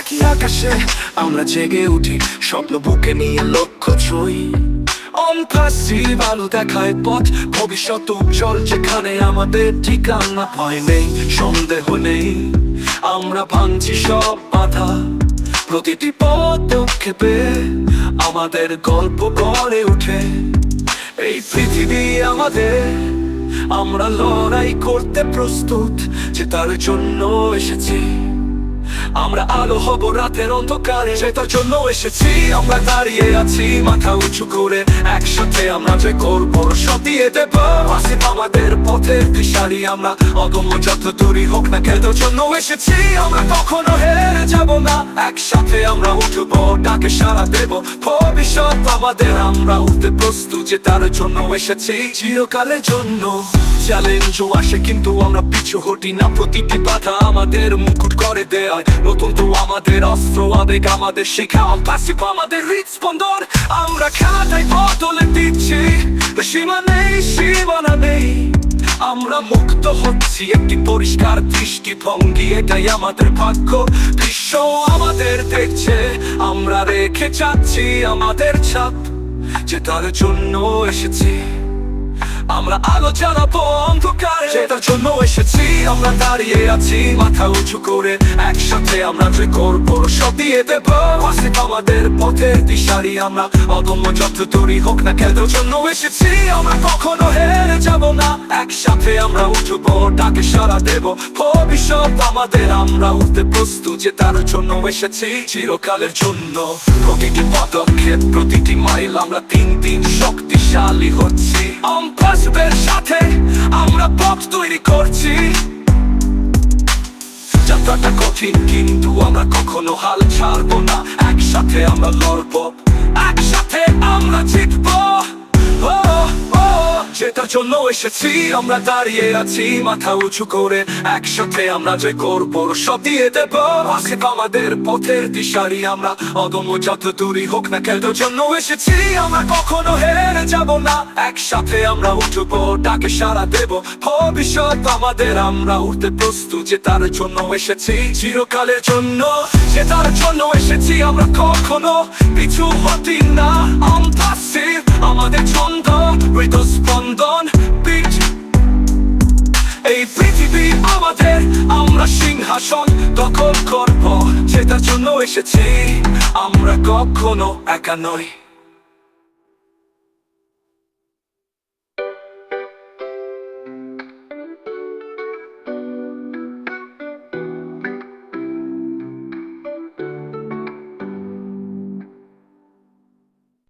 একই আকাশে আমরা জেগে উঠি, স্বপ্ন বুকে নিয়ে লক্ষ্য ছুঁই। ভালো দেখায় পথ, ভবিষ্যৎ উজ্জ্বল, যেখানে আমাদের ঠিকানা ভয় নেই, সন্দেহ নেই। আমরা ভাঙছি সব বাধা, প্রতিটি পদক্ষেপে আমাদের গল্প গড়ে উঠে এই পৃথিবী আমাদের, আমরা লড়াই করতে প্রস্তুত, যে তার জন্য এসেছি। আমরা আলো হব রাতের অন্ধকারে। সেটার জন্য এসেছি, আমরা দাঁড়িয়ে আছি মাথা উঁচু করে। একসাথে আমরা যে করব, সব দিয়ে দেব। আসিফ আমাদের পথের দিশারি আমরা অদম্য যত দূরই হোক না কেন জন্য এসেছি। আমরা কখনো হেরে যাব না, একসাথে আমরা উঠবো, ডাকে সারা দেব। ভবিষ্যৎ আমাদের, আমরা উঠতে প্রস্তুত যে তার জন্য এসেছি। চিরকালের জন্য চ্যালেঞ্জও আসে, কিন্তু আমরা পিছু হটি না। প্রতিটি বাধা আমাদের মুকুট করে দেয়। নতুন তো আমাদের অস্ত্র, আবেগ আমাদের শেখা পাশিপ আমাদের হৃদস্পন্দন। আমরা খেলাটাই বদলে দিচ্ছি সীমা নেই, সীমানা নেই। আমরা মুক্ত হচ্ছি, একটি পরিষ্কার দৃষ্টিভঙ্গি এটাই আমাদের ভাগ্য। বিশ্ব আমাদের দেখছে, আমরা রেখে যাচ্ছি আমাদের ছাপ, যে তার জন্য এসেছি। আমরা আলো জ্বালাবো অন্ধকারে। সেটার জন্য এসেছি, আমরা দাঁড়িয়ে আছি, মাথা উঁচু করে একসাথে আমরা যে করব, সব দিয়ে দেব। আসিফ আমাদের পথের দিশারি, আমরা অদম্য যত তৈরি হোক না কেন জন্য এসেছি। আমরা কখনো একসাথে আমরা উঠবো ডাকে সারা দেব। ভবিষ্যৎ আমাদের, আমরা উঠতে প্রস্তুত যে তার জন্য এসেছি চিরকালের জন্য। প্রতিটি পদক্ষেপ, প্রতিটি মাইল আমরা তিন দিন শক্তিশালী হচ্ছি। সাথে আমরা পথ তৈরি করছি। যাত্রাটা কঠিন, কিন্তু আমরা কখনো হাল ছাড়বো না। একসাথে আমরা লড়বো, একসাথে আমরা জিতবো। যেটার জন্য এসেছি। আমরা দাঁড়িয়ে আছি মাথা উঁচু করে। একসাথে আমরা যে করব, সব দিয়ে দেব। আসিফ আমাদের পথের দিশারি। আমরা অদম্য যত দূরই হোক না কেন জন্য এসেছি। আমরা কখনো হেরে যাব না। একসাথে আমরা উঠবো, ডাকে সারা দেব। ভবিষ্যৎ আমাদের, আমরা উঠতে প্রস্তুত যে তার জন্য এসেছি। চিরকালের জন্য যে তার জন্য এসেছি। আমরা কখনো পিছু হতি না। অন্তঃসির পৃথিবী আমাদের আমরা সিংহাসন দখল করব। যেটার জন্য এসেছি আমরা কখনো একা নই।